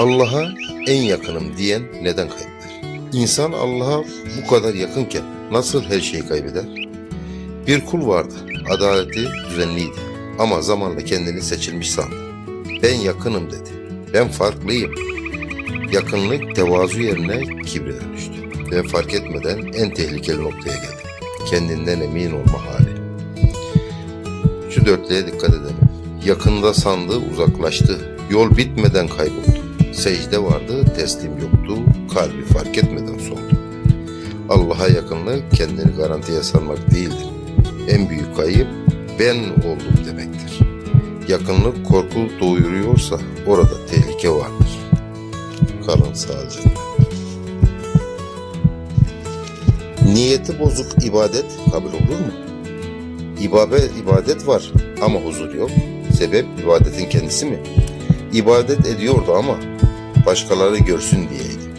Allah'a en yakınım diyen neden kaybeder? İnsan Allah'a bu kadar yakınken nasıl her şeyi kaybeder? Bir kul vardı, adaleti düzenliydi ama zamanla kendini seçilmiş sandı. Ben yakınım dedi, ben farklıyım. Yakınlık tevazu yerine kibre dönüştü ve fark etmeden en tehlikeli noktaya geldi. Kendinden emin olma hali. Şu dörtlüğe dikkat edelim. Yakında sandı uzaklaştı. Yol bitmeden kayboldu. Secde vardı, teslim yoktu. Kalbi fark etmeden soldu. Allah'a yakınlık kendini garantiye salmak değildir. En büyük kayıp ben oldum demektir. Yakınlık korku doğuruyorsa orada tehlike vardır. Kalın sağlıcakla. Niyeti bozuk ibadet kabul olur mu? İbabe, ibadet var ama huzur yok. Sebep ibadetin kendisi mi? İbadet ediyordu ama başkaları görsün diyeydi.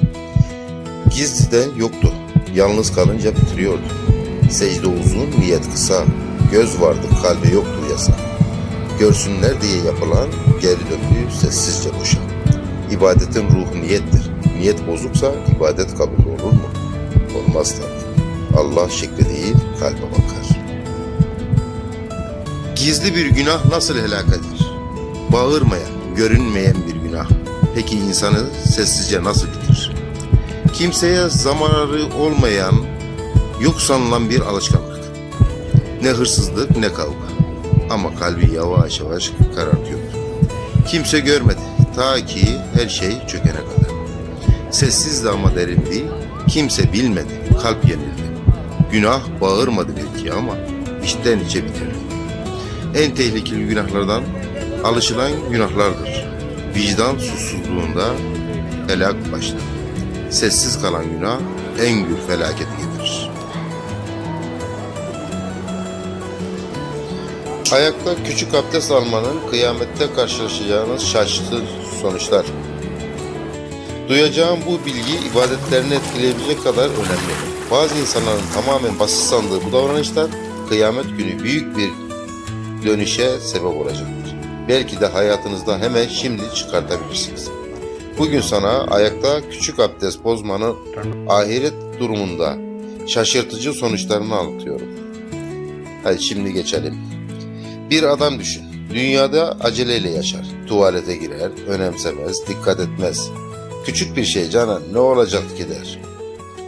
Gizliden yoktu. Yalnız kalınca bitiriyordu. Secde uzun, niyet kısa. Göz vardı, kalbe yoktu yasa. Görsünler diye yapılan geri döndü sessizce boşa. İbadetin ruhu niyettir. Niyet bozuksa ibadet kabul olur mu? Olmaz tabii. Allah şekle değil kalbe bakar. Gizli bir günah nasıl helak eder? Bağırmayan, görünmeyen bir günah. Peki insanı sessizce nasıl bitirir? Kimseye zamanları olmayan, yok sanılan bir alışkanlık. Ne hırsızlık ne kavga. Ama kalbi yavaş yavaş karartıyor. Kimse görmedi ta ki her şey çökene kadar. Sessizdi ama derindi. Kimse bilmedi. Kalp yenildi. Günah bağırmadı belki ama içten içe bitirdi. En tehlikeli günahlardan alışılan günahlardır. Vicdan susuzluğunda helak başlar. Sessiz kalan günah en gür felaketi getirir. Ayakta küçük abdest almanın kıyamette karşılaşacağınız şaşırtıcı sonuçlar. Duyacağım bu bilgi ibadetlerini etkileyebilecek kadar önemli. Bazı insanların tamamen basit sandığı bu davranışlar kıyamet günü büyük bir dönüşe sebep olacaktır. Belki de hayatınızda hemen şimdi çıkartabilirsiniz. Bugün sana ayakta küçük abdest bozmanın ahiret durumunda şaşırtıcı sonuçlarını anlatıyorum. Hadi şimdi geçelim. Bir adam düşün. Dünyada aceleyle yaşar. Tuvalete girer, önemsemez, dikkat etmez. Küçük bir şey cana ne olacak ki der.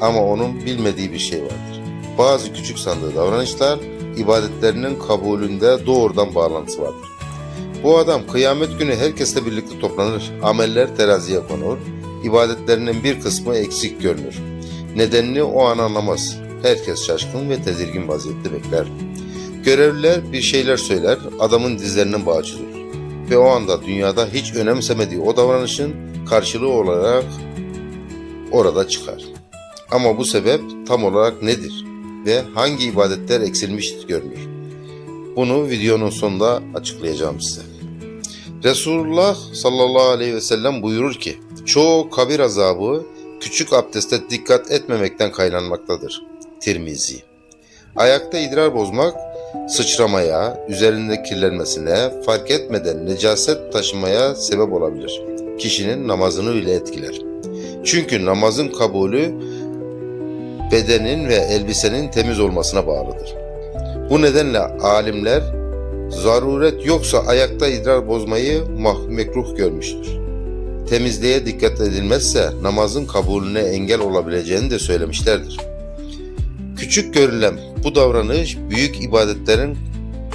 Ama onun bilmediği bir şey vardır. Bazı küçük sandığı davranışlar ibadetlerinin kabulünde doğrudan bağlantısı vardır. Bu adam kıyamet günü herkesle birlikte toplanır. Ameller teraziye konur. İbadetlerinin bir kısmı eksik görünür. Nedenini o an anlamaz. Herkes şaşkın ve tedirgin vaziyette bekler. Görevliler bir şeyler söyler, adamın dizlerinin bağı çözülür. Ve o anda dünyada hiç önemsemediği o davranışın karşılığı olarak orada çıkar. Ama bu sebep tam olarak nedir ve hangi ibadetler eksilmiş görünür? Bunu videonun sonunda açıklayacağım size. Resulullah sallallahu aleyhi ve sellem buyurur ki, çoğu kabir azabı küçük abdeste dikkat etmemekten kaynanmaktadır. Tirmizi. Ayakta idrar bozmak, sıçramaya, üzerinde kirlenmesine, fark etmeden necaset taşımaya sebep olabilir. Kişinin namazını bile etkiler. Çünkü namazın kabulü bedenin ve elbisenin temiz olmasına bağlıdır. Bu nedenle alimler zaruret yoksa ayakta idrar bozmayı mekruh görmüştür. Temizliğe dikkat edilmezse namazın kabulüne engel olabileceğini de söylemişlerdir. Küçük görülen bu davranış büyük ibadetlerin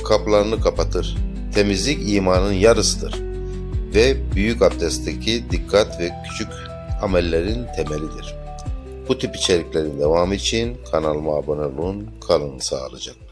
kapılarını kapatır. Temizlik imanın yarısıdır ve büyük abdestteki dikkat ve küçük amellerin temelidir. Bu tip içeriklerin devamı için kanalıma abone olun, kalın sağlıcakla.